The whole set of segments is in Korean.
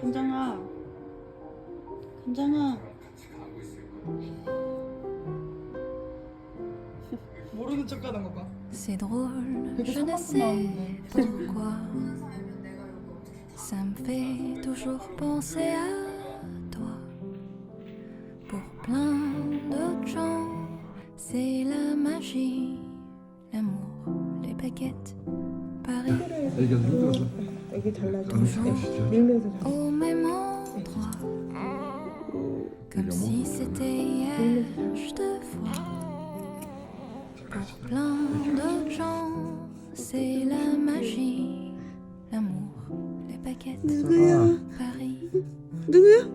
간장아. 간장아. 모르는 척 하는 거 봐. C'est drôle, 되게 je ne 상관없이 sais 나오는데. pourquoi. Ça me fait toujours penser à toi. Pour plein d'autres gens, c'est la magie, l'amour, les baguettes, Paris. 애기가 힘들어서 애기 달라져. Toujours 밀면서 au même endroit. Comme si c'était hier, je te vois. Pour plein d'autres gens, c'est la magie, l'amour, les baguettes, Paris. 누구야?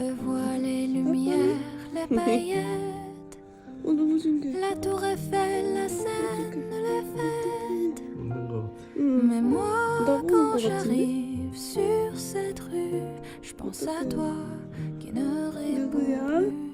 Eux voient les lumières, les paillettes, 어 너무 신기해. la tour Eiffel, la Seine, les fêtes. 웃는 거 Mais moi, quand j'arrive sur cette rue, je pense à toi qui ne réponds plus.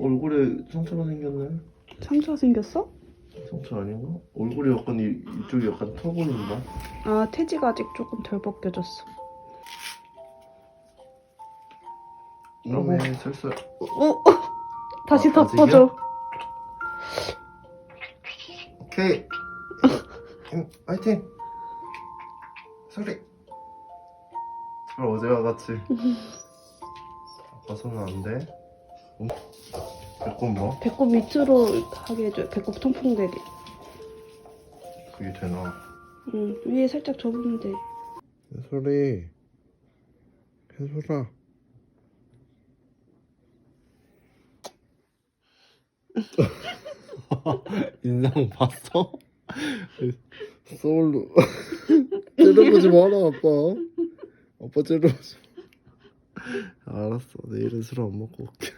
얼굴에 상처가 생겼네 상처 생겼어? 상처 아닌가? 얼굴이 약간 이, 이쪽이 약간 터 보인다 아 태지가 아직 조금 덜 벗겨졌어. 이놈에 살살 어? 다시 아, 덮어줘. 오케이 응, 화이팅 소리 잘 어제와 같이 아빠서는 안돼 응? 배꼽 뭐? 배꼽 밑으로 하게 해줘. 배꼽 통풍 되게. 그게 되나 응 위에 살짝 접으면 돼. 소리 해소라 인상 봤어? 서울로 째려보지 마라 아빠 아빠 째려보지 마 알았어 내일은 술 안 먹고 올게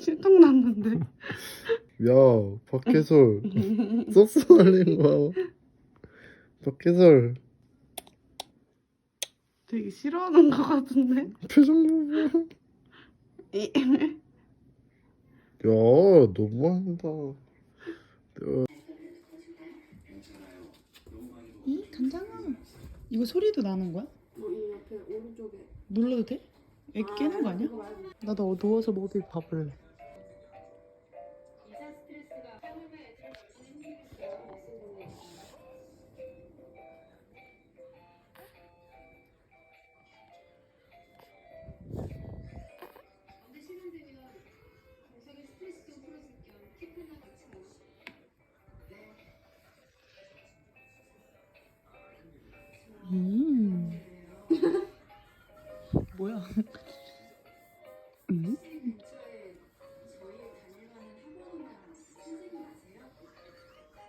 실통 났는데. 야 박해솔 소스 날린 거야 박해솔 되게 싫어하는 것 같은데. 표정 야 너무한다 이 간장아. 이거 소리도 나는 거야? 이 옆에 오른쪽에 눌러도 돼? 애기 깨는 거 아니야? 나도 누워서 모델 봐볼래. 뭐야? 음?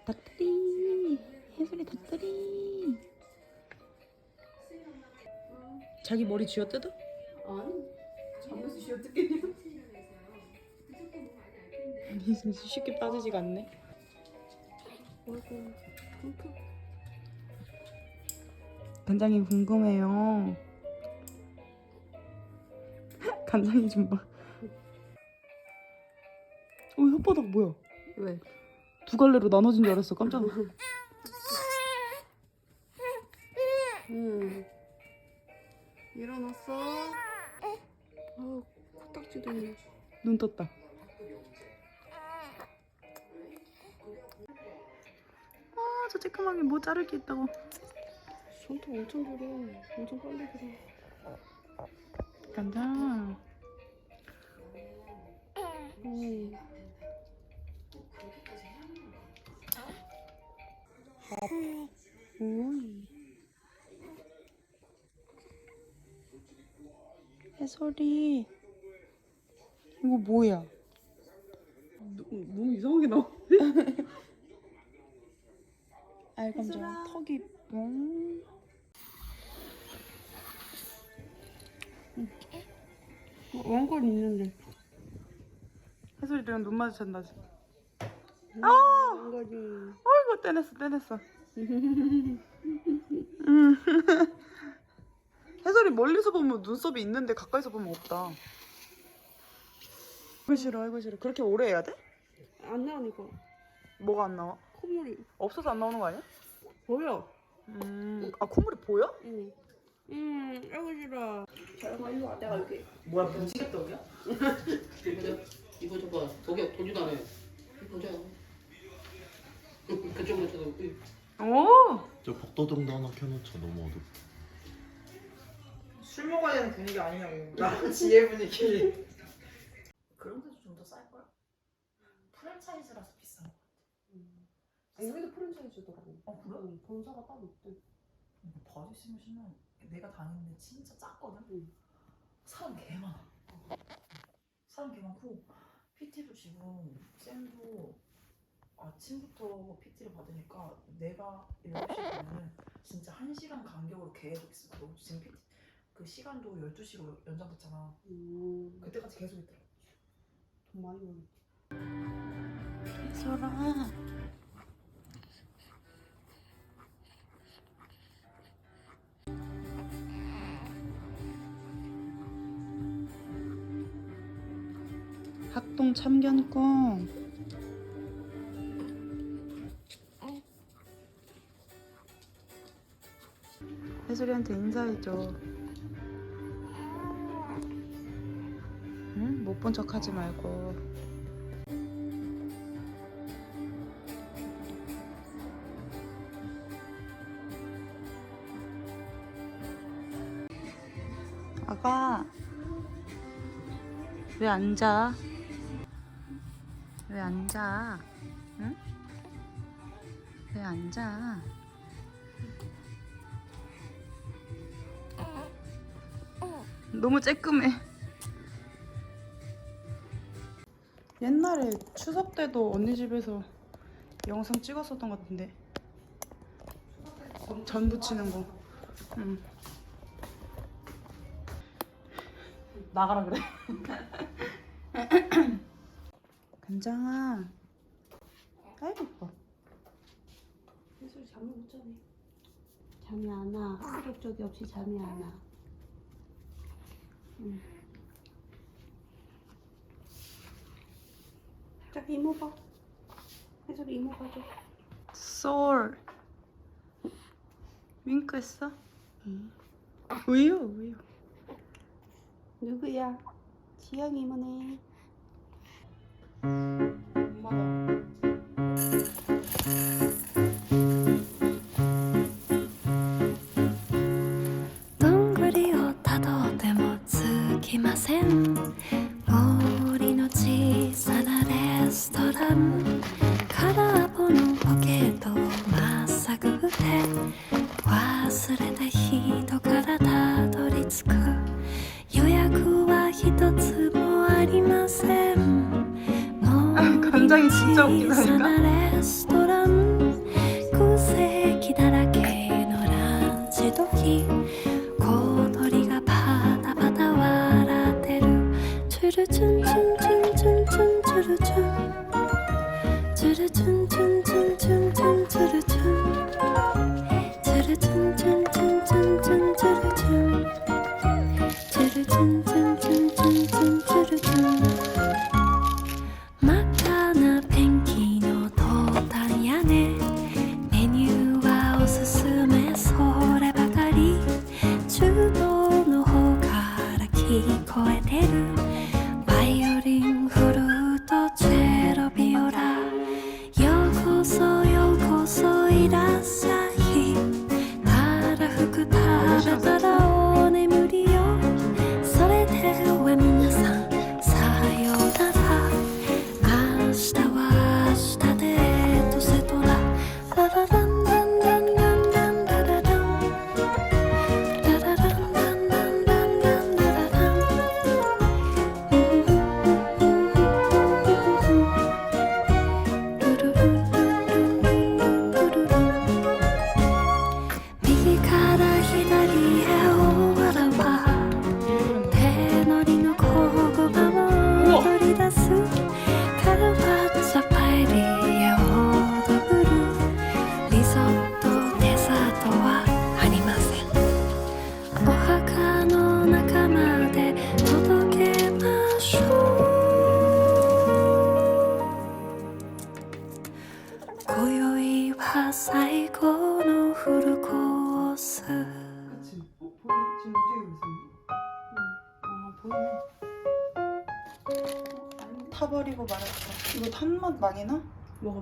닭다리 해솔이 닭다리 자기 머리 쥐어 뜯어? 아니 잠에서 쉬어 뜯겠냐 아니 쉽게 빠지지가 않네 어이구 간장이 궁금해요 간장이 좀 봐 어 혓바닥 뭐야? 왜? 두 갈래로 나눠진 줄 알았어. 깜짝 놀랐어. 응 일어났어? 아우 코딱지도 있네. 눈 떴다. 아저 쬐끄맣게 뭐 자를 게 있다고. 손톱 엄청 길어 엄청 빨리 길어 간장. 해설이 이거 뭐야? 너무, 이상하게 나. 알감자 턱이 뽕. 원건 있는데. 해솔이 너랑 눈 마주친다 지금. 원건이. 어이구 떼냈어 떼냈어. 음. 해솔이 멀리서 보면 눈썹이 있는데 가까이서 보면 없다. 아이고 싫어 아이고 싫어. 그렇게 오래 해야 돼? 안 나오니까. 뭐가 안 나와? 콧물이 없어서 안 나오는 거 아니야? 보여. 음, 아 콧물이 보여? 응. 음, 아이고 싫어. 자영아 일로 와. 내가 여기. 뭐야 분식떡이야? 이거 이거 저거 독이 도지도 않아요. 보자. 그쪽으로 저도 오! 저 복도등도 하나 켜놓자 너무 어둡다 술 먹어야 되는 분위기 아니냐고. 나 지혜 분위기. 그런 데도 좀 더 쌀걸? 프랜차이즈라서 비싼 거. 아, 여기도 프랜차이즈더라고. 어, 그래? 응, 본사가 따로 있대. 바지 신나. 내가 다니는데 진짜 작거든? 응. 사람 개 많아. 사람 개 많고, PT도 지금 쌤도 아침부터 PT를 받으니까 내가 7시 가면은 진짜 1시간 간격으로 계속 있어. 너 지금 PT 그 시간도 12시로 연장됐잖아. 음, 그때까지 계속 있더라. 돈 많이 벌 소라. 학동 참견꽁. 해솔이한테 인사해줘. 응? 못 본 척 하지 말고. 아가 왜 앉아? 왜 앉아? 응? 왜 앉아? 너무 쬐끔해. 옛날에 추석 때도 언니 집에서 영상 찍었었던 것 같은데. 전 부치는 거. 응. 나가라 그래. 간장아. 아이고 이뻐. 해솔 잠을 못 자네. 잠이 안 와. 흔적적이 없이 잠이 안 와. 응. 자, 이모 봐. 해솔이 이모 봐줘. 솔. 윙크했어? 응. 우유 우유. 누구야? 지영 이 모네. どんぐりをたどってもつきません。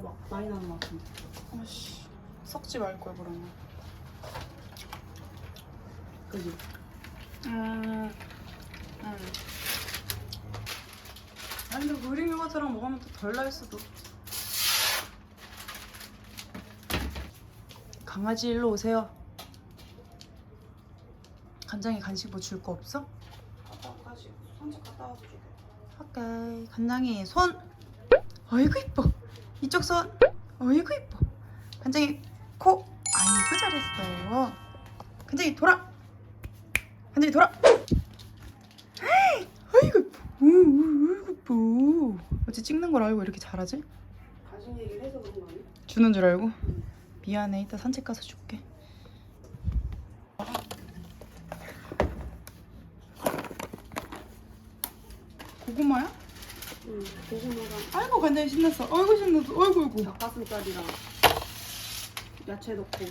먹어봐. 많이 나는 것 같은데. 아씨 썩지 말 걸 그러면. 그지? 음, 음. 아니 근데 그릭 요거트랑 먹으면 더덜날 수도. 강아지 일로 오세요. 간장이 간식 뭐 줄 거 없어? 갔다 가지. 산책 갔다 와서 주게. 오케이. 간장이 손. 어이구 이뻐. 이쪽 손. 어이구 이뻐. 간장이 코. 아이고 잘했어요. 간장이 돌아. 간장이 돌아. 아이고 이뻐. 아이고 이뻐. 어째 찍는 걸 알고 이렇게 잘하지? 가슴 얘기를 해서 그런 거 아니야? 주는 줄 알고? 미안해 이따 산책 가서 줄게 고구마야? 응. 고구마랑 아이고 간장이 신났어. 아이고 신났어. 아이고 아이고 닭가슴살이랑 야채 넣고.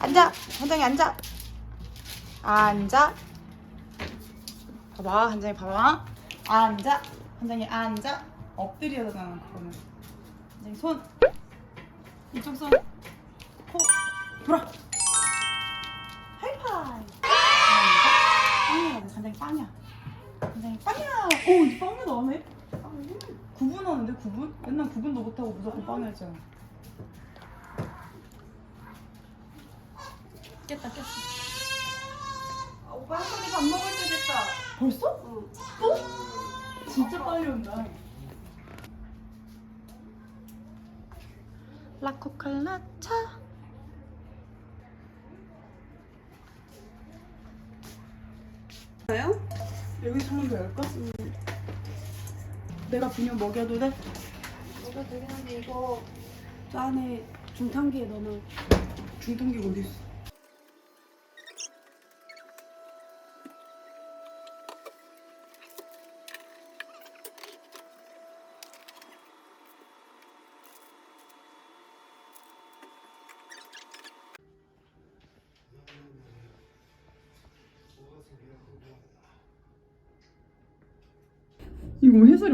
앉아. 간장이 앉아. 앉아. 봐봐 간장이 봐봐. 앉아. 간장이 앉아. 엎드려서 나는 그거는. 간장이 손. 이쪽 손 코. 돌아. 하이파이. 빵이야 간장이 빵이야. 간장이 빵이야. 오 이제 빵이 나오네 구분하는데 구분? 옛날 구분도 못하고 무조건 빵이었잖아 깼다 깼어 아, 오빠 한 번에 밥 먹을 때 됐다 벌써? 응. 또? 진짜 빨리 온다 라코칼라차 나요? 여기서 한번더 열까? 내가 분유 먹여도 돼? 먹어도 되긴 한데 이거 저 안에 중탕기에 넣으면 중통기가 어디 있어?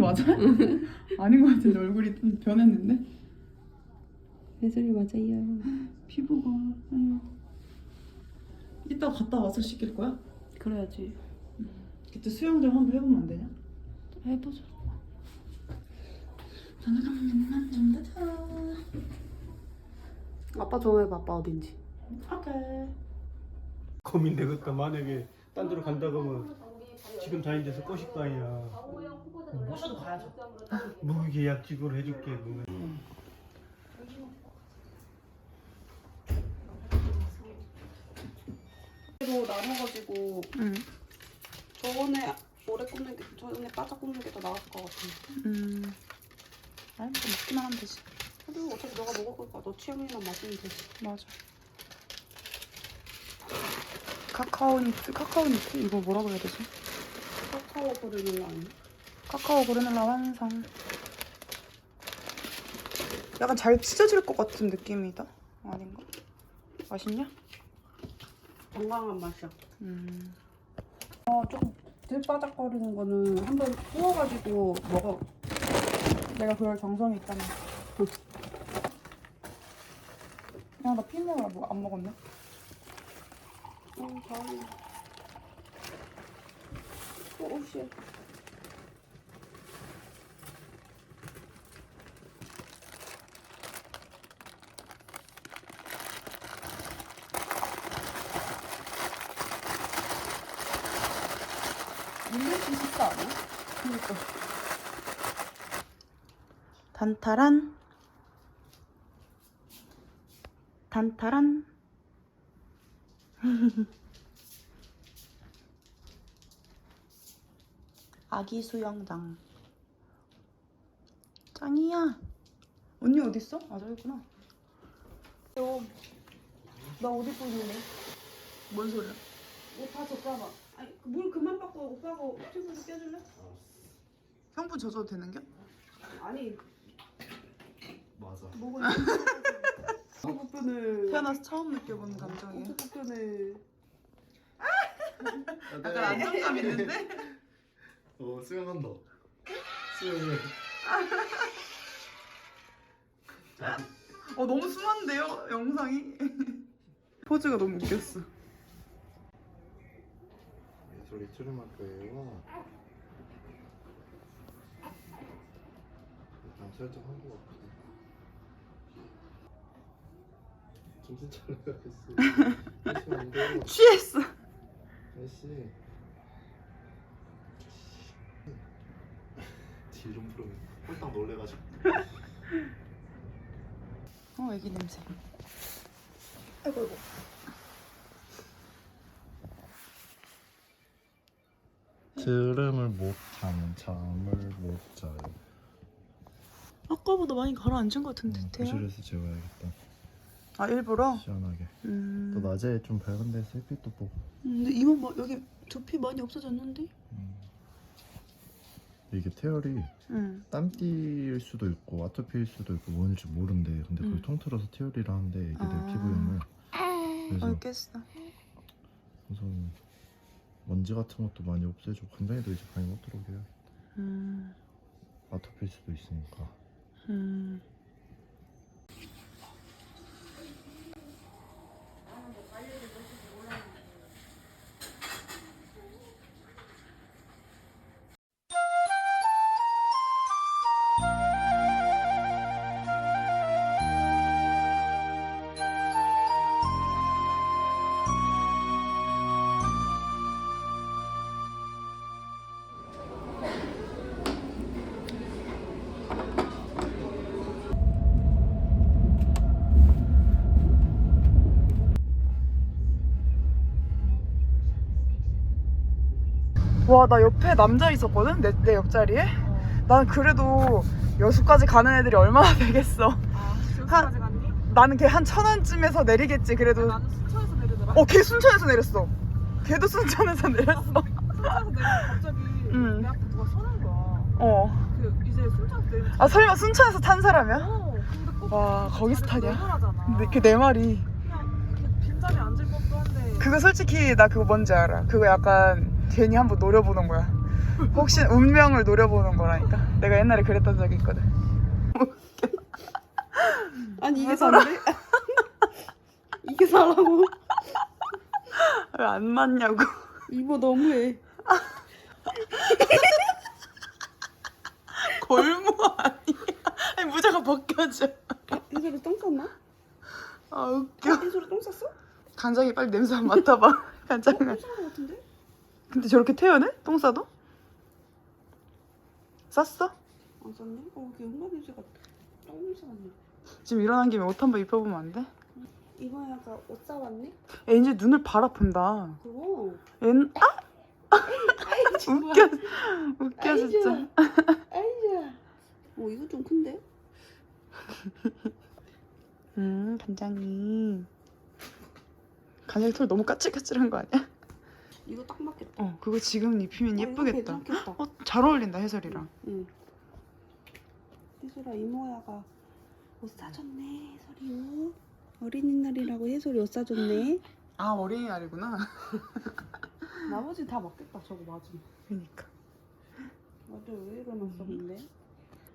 맞아요? 아닌 것 같은데 얼굴이 좀 변했는데? 해설이 맞아요. 피부가 아유. 이따 갔다 와서 씻길 거야? 그래야지. 그때 수영장 한번 해보면 안 되냐? 해보자. 저녁은 좀 더. 아빠 전화해봐. 아빠 어딘지. 오케이. 고민되겠다 만약에 딴 데로 간다 그러면 지금 다니는 데서 꼬실 거 아니야 모셔도 가야죠. 무기계약직으로 해줄게 그러면 로 나눠가지고 응. 저번에 오래 굽는 게 저번에 바짝 굽는 게 더 나았을 것 같은데. 음. 아니 뭐 먹기만 하면 되지. 그래도 어차피 너가 먹을 거니까 너 취향이랑 마시면 되지. 맞아. 카카오 니트, 카카오 니트 이거 뭐라고 해야 되지? 카카오 버리는 거 아니야? 카카오 그래놀라 완성. 약간 잘 찢어질 것 같은 느낌이다. 아닌가? 맛있냐? 건강한 맛이야. 음. 어, 조금 들바닥거리는 거는 한번 구워가지고 먹어. 내가 그럴 정성이 있다면. 야, 나 피노라 뭐 안 먹었네. 어, 다행이다. 어, 씨. 밀레트 식사 아니야? 그니까. 단타란. 단타란. 아기 수영장. 짱이야. 언니 어디 있어? 아 저기 있구나. 나옷 입고 있는데? 뭔 소리야? 옷다 젖어봐. 아니, 그물 그만 받고 오빠가 튜브 좀 껴줄래? 형부 젖어도 되는 겨? 아니, 맞아 어떻게 뽑혀네. 태어나서 처음 느껴보는 감정이에요. 어떻게 뽑혀네. 약간 안정감 있는데? 어 수영한다 수영을 어 너무 순한데요 영상이 포즈가 너무 웃겼어 소리 트름할 거예요. 일단 살짝 한것 같아. 정신 차려요, 혜씨. 혜씨 안 돼요. 취했어 혜씨. 딜좀 풀어. 홀딱 놀래가지고. 어 애기 냄새 아이고 아이고 트름을 못 하면 잠을 못 자요. 아까보다 많이 가라앉은 것 같은데 음, 태야 거실에서 재워야겠다. 아 일부러? 시원하게. 음. 또 낮에 좀 밝은 데서 햇빛도 보고. 음, 근데 이모 뭐 여기 두피 많이 없어졌는데? 음. 이게 태열이 응 땀띠일 수도 있고 아토피일 수도 있고 뭔지 모른대. 근데 그걸 음. 통틀어서 태열이라 하는데 애기들 아. 피부염을. 그래서 알겠어 우선 먼지 같은 것도 많이 없애주고 간장에도 이제 많이 못 들어오게 해요. 음, 아토피일 수도 있으니까. 음. 와, 나 옆에 남자 있었거든? 내, 내 옆자리에? 난 그래도 여수까지 가는 애들이 얼마나 되겠어. 한, 갔니? 나는 걔 한천 원쯤에서 내리겠지, 그래도. 나는 순천에서 내리더라. 어, 걔 순천에서 내렸어. 걔도 순천에서 내렸어. 순천에서 내리고 갑자기 응. 내 앞에 누가 서는 거야. 어. 그 이제 순천에서 내리면 아, 설마 순천에서 탄 사람이야? 어, 근데 꼭 와, 거기서 타냐? 근데 걔내 말이. 그냥 이렇게 빈자리에 앉을 법도 한데 그거 솔직히 나 그거 뭔지 알아. 그거 약간 괜히 한번 노려보는 거야. 혹시 운명을 노려보는 거라니까. 내가 옛날에 그랬던 적이 있거든. 아니 이게 사람데 이게 사라고 왜 안 맞냐고. 이모 너무해 골무 아니야. 아니, 모자가 벗겨져. 해솔이 똥 쌌나? 아, 웃겨. 해솔이 똥 쌌어? 간장이 빨리 냄새 한번 맡아봐. 간장을. 똥싼거 같은데? 근데 저렇게 태연해? 똥 싸도? 쌌어? 안 쌌네? 어 이게 음악 냄새가 똥 냄새 나네 지금 일어난 김에 옷 한번 입혀보면 안 돼? 이거 약간 옷 사왔네? 애 이제 눈을 바라본다. 그럼 얜, 아! 웃겨. 웃겨, 아이, 진짜. 아이야 어 이거 좀 큰데? 음, 간장이. 간장이 털 너무 까칠까칠한 거 아니야? 이거 딱 맞겠다 어, 그거 지금 입히면 어, 예쁘겠다. 어, 잘 어울린다, 해설이랑. 응 혜솔아 이모야가 옷 사줬네 옷 어린이날이라고 혜솔이 옷 사줬네 아, 어린이날이구나. 나머지 다 맞겠다 저거 맞으면 그니까. 맞아 왜 일어났어 근데 음.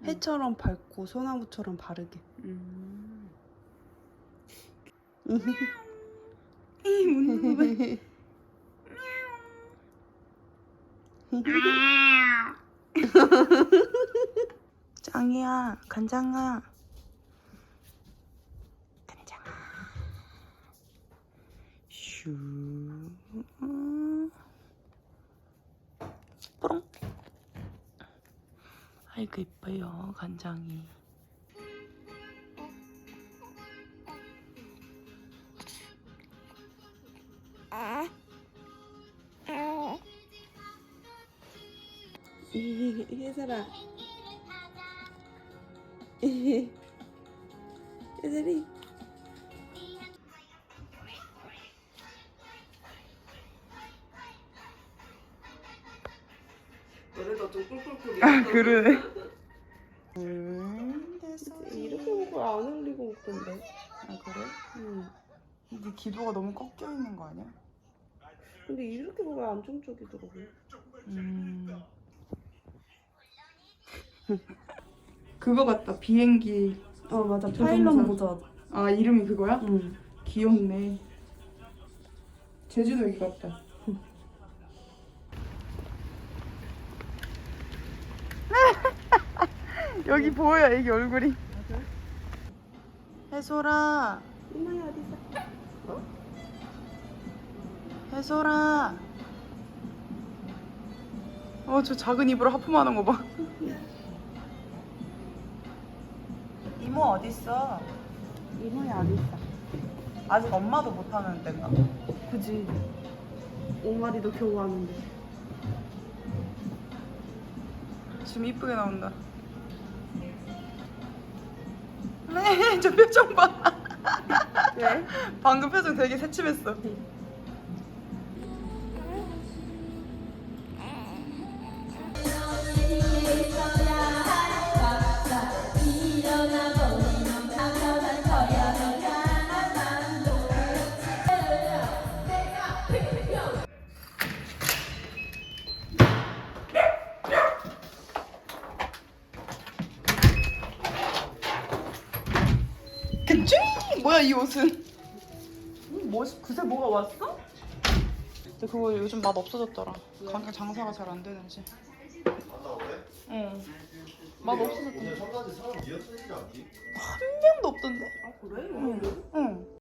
해처럼 밝고 소나무처럼 바르게 음. 이 웃는 거 봐. 짱이야, 간장아. 간장아. 슈. 뽀롱. 아이고, 이뻐요, 간장이. 혜솔아 혜솔이 너네도 좀 꿀꿀꿀 아, 그러네. 음, 이렇게 먹고 안 흘리고 먹던데 아, 그래? 응. 네 기도가 너무 꺾여 있는 거 아니야? 근데 이렇게 먹어야 안정적이더라고 음. 그거 같다 비행기. 어 맞아. 조종사. 파일럿 모자. 아 이름이 그거야? 응. 귀엽네. 제주도 여기 같다. 여기 보여 애기 얼굴이. 해솔아. 이모야? 해솔아. 어저 작은 입으로 하품하는 거봐 이모 어딨어? 이모야 어디 있어? 아직 엄마도 못하는 데인가? 그지 옹마리도 겨우 하는데 지금 이쁘게 나온다. 네, 저 표정 봐. 왜? 방금 표정 되게 새침했어. 왔어? 근데 그거 요즘 맛 없어졌더라. 강 장사가 잘 안 되는지. 응. 맛 없어졌던데. 사람 않니? 한 명도 없던데? 아 그래? 응. 응.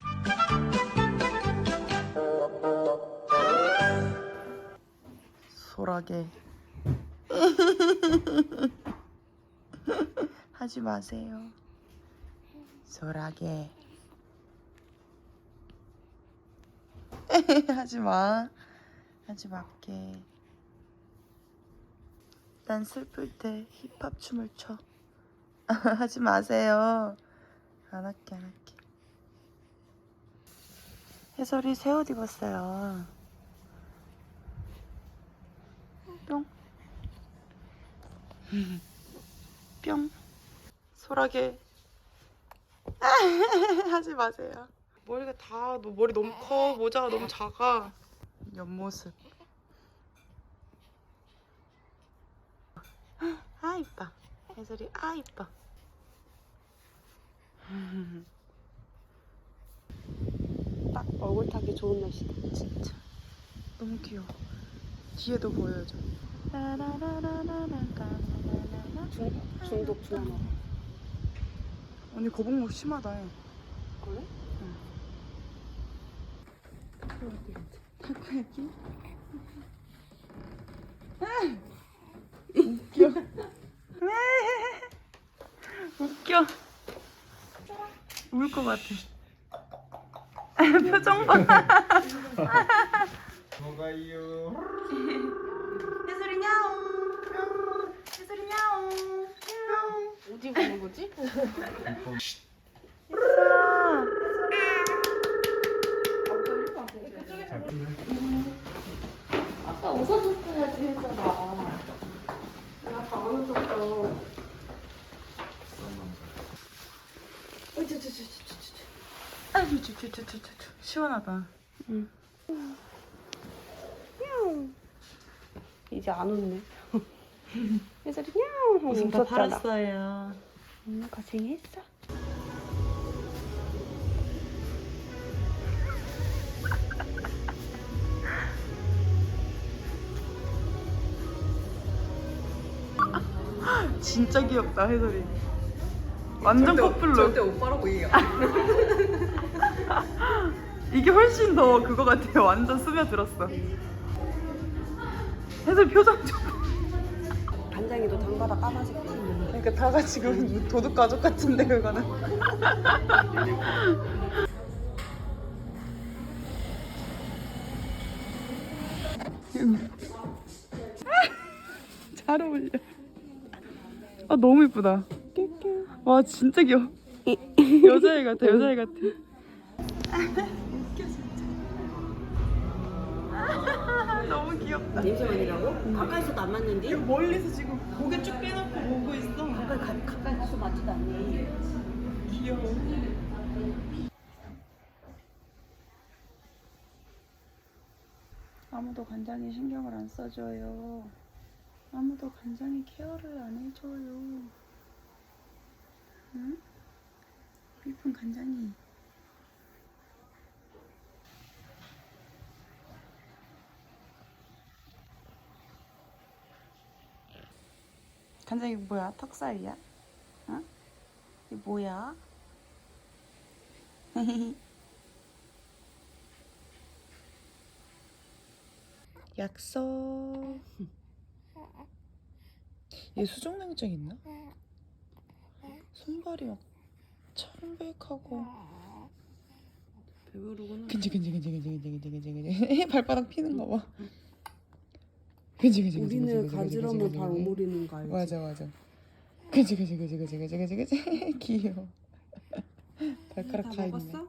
소라게. 하지 마세요. 소라게. 하지 마. 하지 말게. 난 슬플 때 힙합 춤을 춰. 하지 마세요. 안 할게, 안 할게. 해설이 새 옷 입었어요. 뿅. 뿅. 소라게. 하지 마세요. 머리가 다, 너 머리 너무 커. 모자가 너무 작아. 옆모습. 아, 이뻐. 해설이, 아, 이뻐. 딱 얼굴 타기 좋은 날씨다 진짜 너무 귀여워. 뒤에도 보여줘. 중, 중독 중독 언니 거북목 심하다. 해. 그래? 타코야키? 웃겨. 웃겨. 울 것 같아. 표정 봐. 뭐가요? 해소리 냐옹. 해소리 냐옹. 냐옹. 어디 보는 거지? 해소라. 아까 웃어줬어야지 했잖아 아까 안 웃었어 아이고, 쭈쭈쭈쭈쭈. 시원하다. 이제 안 웃네 그래서 냥 하고 웃음 다 웃었잖아 팔았어요. 음, 고생했어 진짜 귀엽다 해설이. 완전 커플로. 절대 오빠라고 얘기 안 해. 이게 훨씬 더 그거 같아요. 완전 스며들었어. 해설 표정 좀. 간장이도 당바다 까마귀 있는 그러니까 다 같이 그 도둑 가족 같은데 그거는. 잘 어울려. 아 너무 이쁘다. 와 진짜 귀여워. 여자애 같아 여자애 같아. 냄새만이라고? 가까이서도 안 맞는데? 멀리서 지금 고개 쭉 빼놓고 보고 있어. 가까이, 가, 가까이 가서 맞지도 않니 귀여워. 아무도 간장에 신경을 안 써줘요. 아무도 간장에 케어를 안 해줘요. 응? 이쁜 간장이. 간장이 뭐야? 턱살이야? 어? 이 뭐야? 약속. 얘 수정냉증 있나? 손발이 막 청백하고 배부르구나. 근지 근지 근지 근지 근지 근지 근지 근지 발바닥 피는 거 봐. 근지 근지 근지 우리는 근지, 근지, 간지러면 근지, 발 근지. 오므리는 거 알지? 맞아 맞아. 그지 그지 그지 그지 그지 그지 그지 귀여워. 발가락 다다 있네. 먹었어?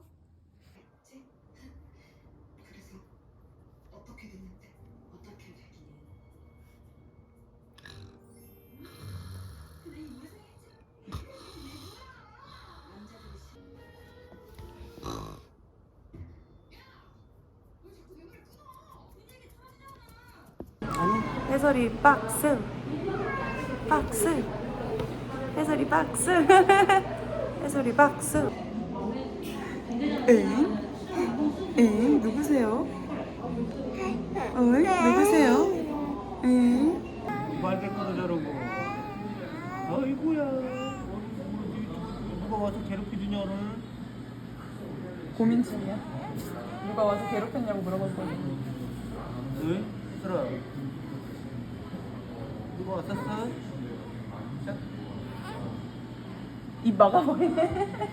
해설이 박스 박스 해설이 박스 해설이 박스 응? 응? 누구세요? 어? 누구세요? 응? 말대꾸도 저러고 아이고야 누가 와서 괴롭히느냐를 고민 중이야? 누가 와서 괴롭혔냐고 물어봤거든 응? 있었어. 입 막아버리네.